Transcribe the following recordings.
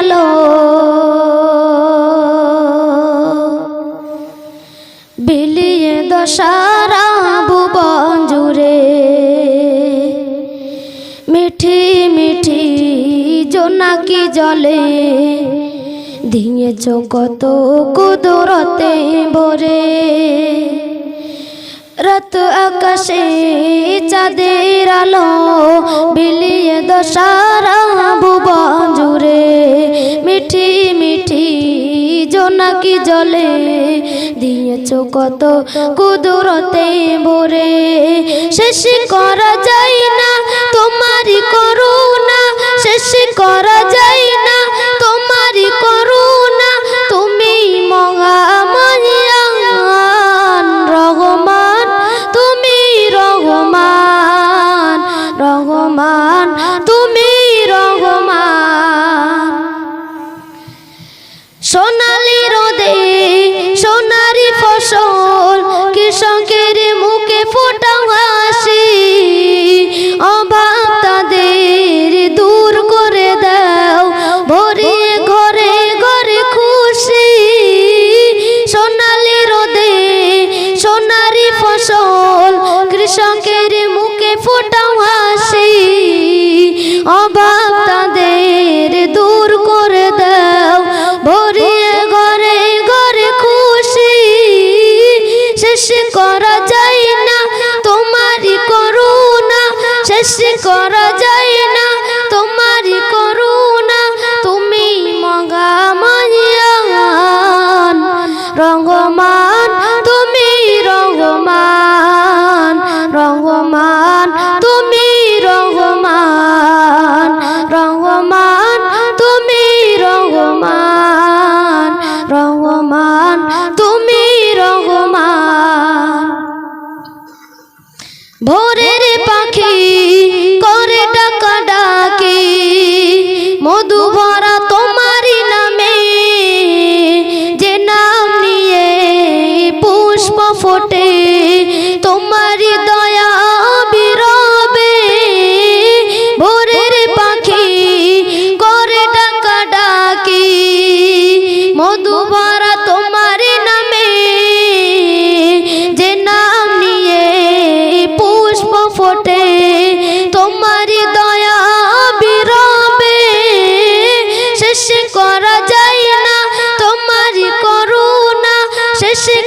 আলো বিলিয়ে দশারা ভুবন জুড়ে মিঠি মিঠি জোনাকি জলে। দিয়েছ কত কুদরতে ভরে। রাত আকাশে চাঁদের আলো, বিলিয়ে দশারা ভুবন জুড়ে জোনাকি জলে? দিয়েছ কত কুদরতে ভরে। শেষ করা যায় না তোমারই করুণা। শেষ করা যায় না তোমারই করুণা। তুমি মহামায়ান রহমান। তুমি রহমান রহমান। তুমি রহমান। সোনালি ওটা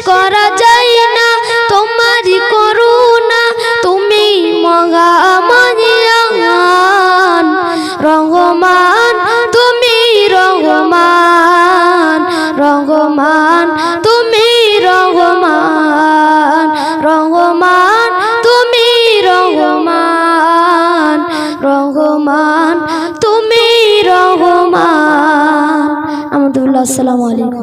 করা যায় না, তোমারই করুণা, তুমি মগামানিয়ান রঙ্গমান তুমি রঙ্গমান রঙ্গমান তুমি রঙ্গমান রঙ্গমান তুমি রঙ্গমান রঙ্গমান তুমি রঙ্গমান আহমদুল্লাহ আসসালামু আলাইকুম।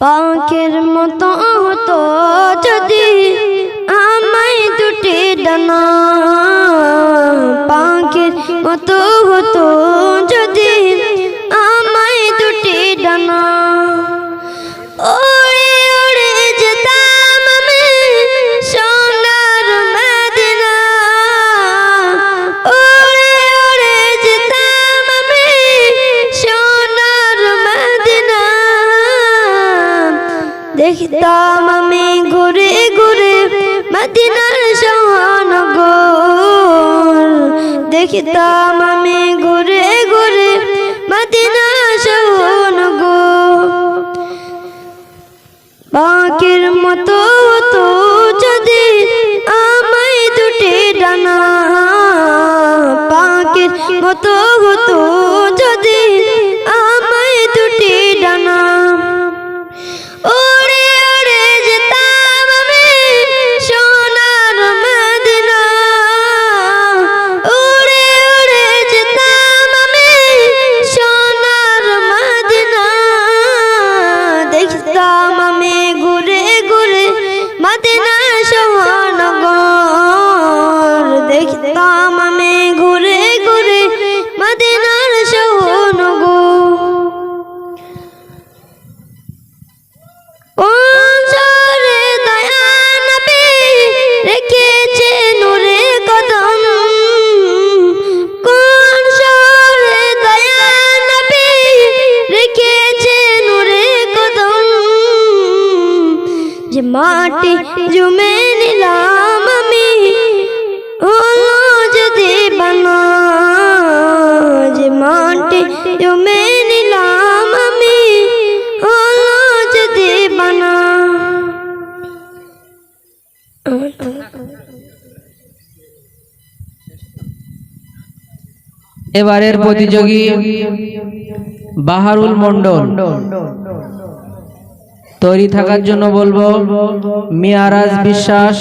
পাখির মতো হতো যদি আমায় দুটি ডানা। পাখির মতো হতো যদি দেখতাম আমি ঘুরে ঘুরে মদিনার শহনগর। দেখতাম Natin na! জুমে নিলাম আমি, হলো যদি বানাজ মাটি জুমে নিলাম আমি, হলো যদি বানা এবারের প্রতিযোগী বাহারুল মন্ডল তৈরি থাকার জন্য বলব মিয়ারাজ বিশ্বাস,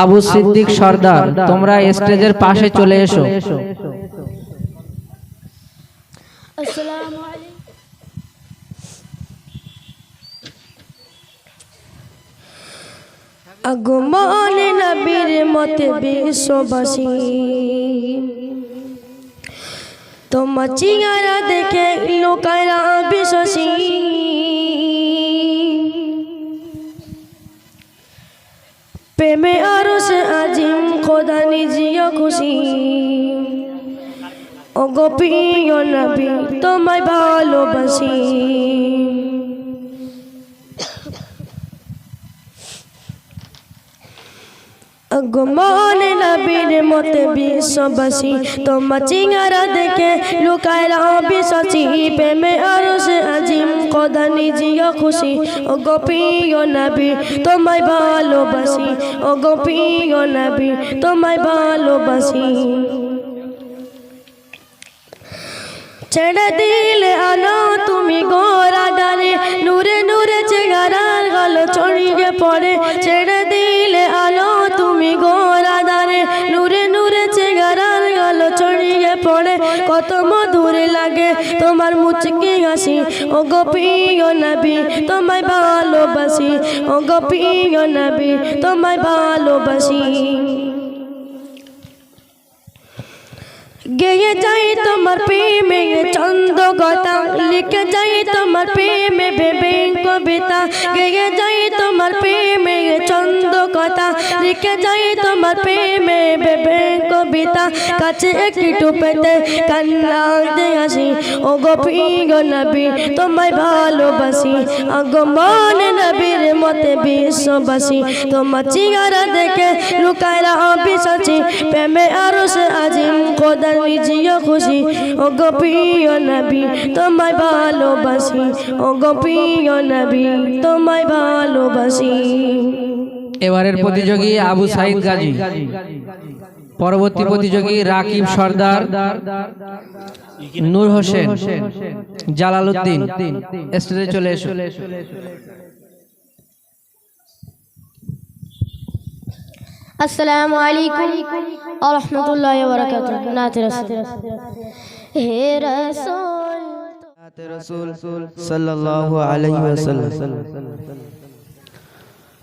আবু সিদ্দিক সর্দার, তোমরা স্টেজের পাশে চলে এসো। আগমন নবীর মতে বিশ্ববাসী, তোমার চিঙারা দেখে লোকারা প্রেমে আরও সে আজিম খোদা নিজিও খুশি। ও গোপিও নবী তোমায় ভালোবাসি। আগমন নবীর মতে বিশ্ববাসী তোমার চিঙারা দেখে লুকাইলা বিশ্বাসী প্রেমে আরও সে আজিম কদা নিজিও খুশি। ও গোপীয় নবী, তোমায় ভালোবাসি। ও গোপীয় নবী, তোমায় ভালোবাসি। ছেড়ে দিলে আলো তুমি গোরা ডালে নূরে নূরে চেগারার গালো ছড়িয়ে পড়ে। ছেড়ে দিলে আলো তুমি গোরা ডালে নূরে নূরে চেগারার গালো ছড়িয়ে পড়ে। কত মধুর লাগে তোমার মুচকি হাসি। ও গোপীয় নবী, তোমায় ভালোবাসি। ও গোপীয় নবী, তোমায় ভালোবাসি। গেয়ে যাই তোমার প্রেমে চন্দ কথা লিখে যাই তোমার প্রেমে ভেবে কবিতা, গেয়ে যাই তোমার প্রেমে চন্দ কথা লিখে যাই তোমার প্রেমে ভেবে কবিতা, কাছে একটু পেতে কান্নাতে আসি ও গো নবী, তোমায় ভালোবাসি আগমন নবীর মতে বিশ্ববাসী, তোমার চিগারা দেখে লুকায়রা বিশ্বাসী প্রেমে আরও সে আজিম খোদার নিজিও খুশি। ও গোপীয় নবী, তোমায় ভালোবাসি। ও গোপীয় নবী, তোমায় ভালোবাসি। এবারের প্রতিযোগী আবু সাইদ গাজী। পরবর্তী প্রতিযোগী রাকিব সর্দার, নূর হোসেন, জালালউদ্দিন। স্টেজে চলে এসো। আসসালামু আলাইকুম ওয়া রাহমাতুল্লাহি ওয়া বারাকাতুহু নাত রাসূল হে রাসূল রসুল সাল্লাল্লাহু আলাইহি ওয়াসাল্লাম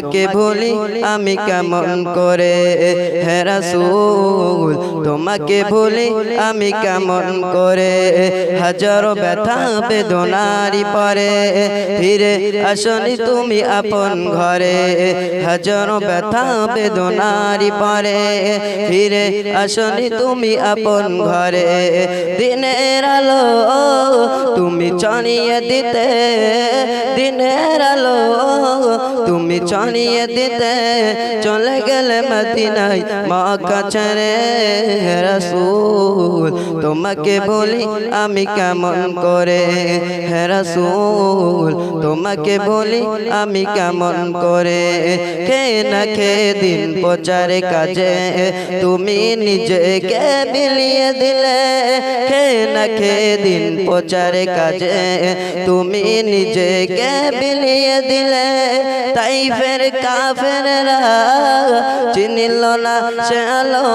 তোমাকে ভুলি আমি কেমন করে? হে রাসূল তোমাকে ভুলি আমি কেমন করে? হাজারো ব্যথা বেদনারি পরে। ফিরে আসনি তুমি আপন ঘরে। হাজারো ব্যথা বেদনারি পরে। ফিরে আসনি তুমি আপন ঘরে। দিনের আলো তুমি চড়িয়ে দিতে। দিনের আলো তুমি চড়িয়ে দিতে চলে গেলে মদিনায় মক্কা ছেড়ে রাসূল, তোমাকে বলি আমি কেমন করে? হে রাসূল, তোমাকে বলি আমি কেমন করে? কে না খে দিন প্রচারে কাজে, তুমি নিজেকে বিলিয়ে দিলে। কে না খে দিন প্রচারে কাজে, তুমি নিজেকে বিলিয়ে দিলে। তাই ফের কাফেররা চিনিল না সে আলো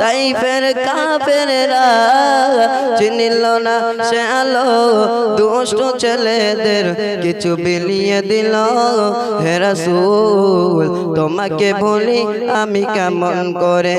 তাই ফের কাফেরা চিনিল না সে দুষ্ট ছেলেদের কিছু বিলিয়ে দিল। হে রাসূল, তোমাকে বলি আমি কেমন করে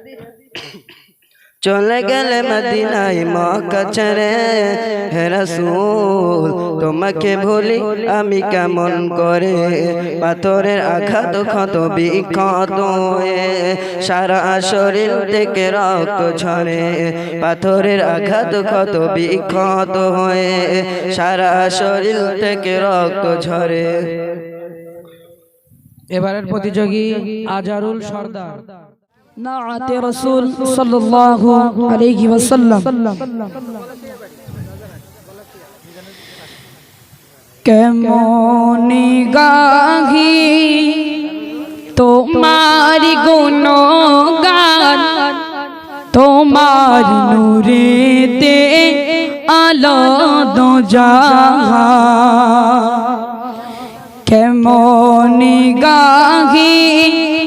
চলে গেলে মদিনায় মক্কা ছেড়ে হে রাসূল তোমাকে ভুলি আমি কেমন করে? পাথরের আঘাত ক্ষত বিক্ষত হয়ে সারা শরীর থেকে রক্ত ঝরে। পাথরের আঘাত ক্ষত বিক্ষত হয়ে সারা শরীর থেকে রক্ত ঝরে। এবারের প্রতিযোগী আজারুল সর্দার। নাআতে রাসূল সাল্লাল্লাহু আলাইহি ওয়াসাল্লাম। কেমনি গাহি তোমার গুণগান তোমার নূরেতে আলো দোজাহা কেমনি গাহি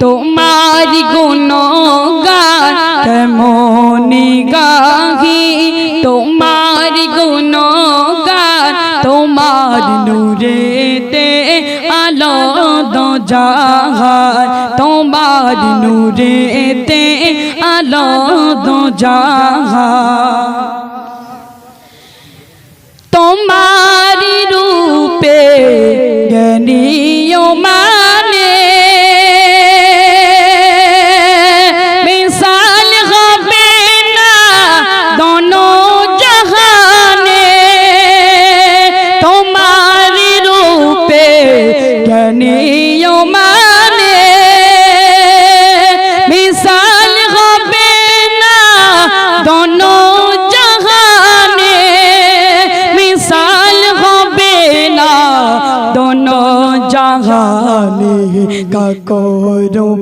তো তোমার গুণগান কেমন গাহি? তোমার গুণগান তোমার নূরেতে আলো দো জাহার তোমার নূরেতে আলো দো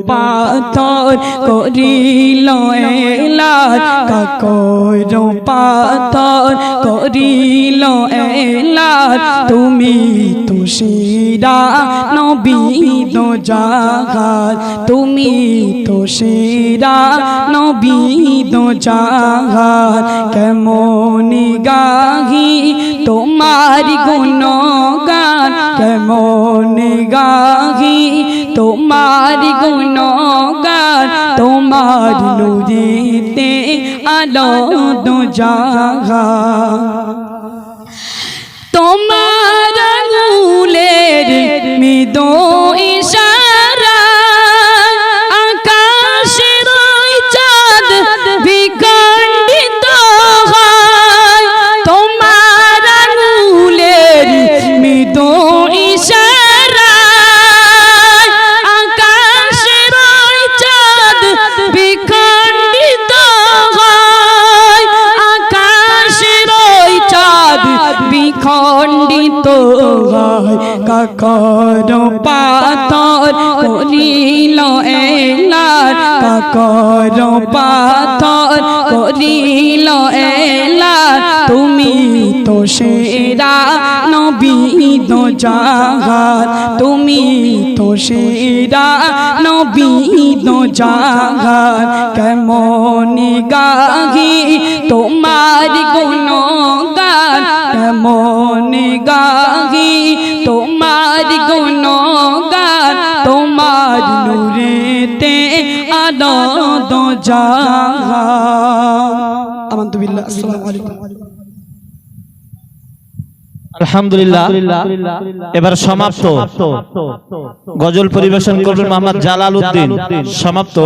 পাথর করিল এলার কাকর পাথর করিল এলার তুমি তুষিরা নবী দো জাহার তুমি তো সেরা নবী দো জাহার কেমন গাহি তোমার গুণগান কেমন গাহি তোমার গুণগান তোমার নুরিতে আলো দু জাহার হয়, কাকর পাথর করিল এলার। কাকর পাথর করিল এলার। তুমি তো সেরা নবী দো জাহার তুমি তো সেরা নবী দো জাহার কেমন গাহি তোমার গুণগান কেমন গাহি তোমার গুণগান তোমার নূরেতে আলো দো জাহার আসসালামু আলাইকুম। আলহামদুলিল্লাহ এবার সমাপ্ত। গজল পরিবেশন করবেন মোহাম্মদ জালাল উদ্দিন সমাপ্ত।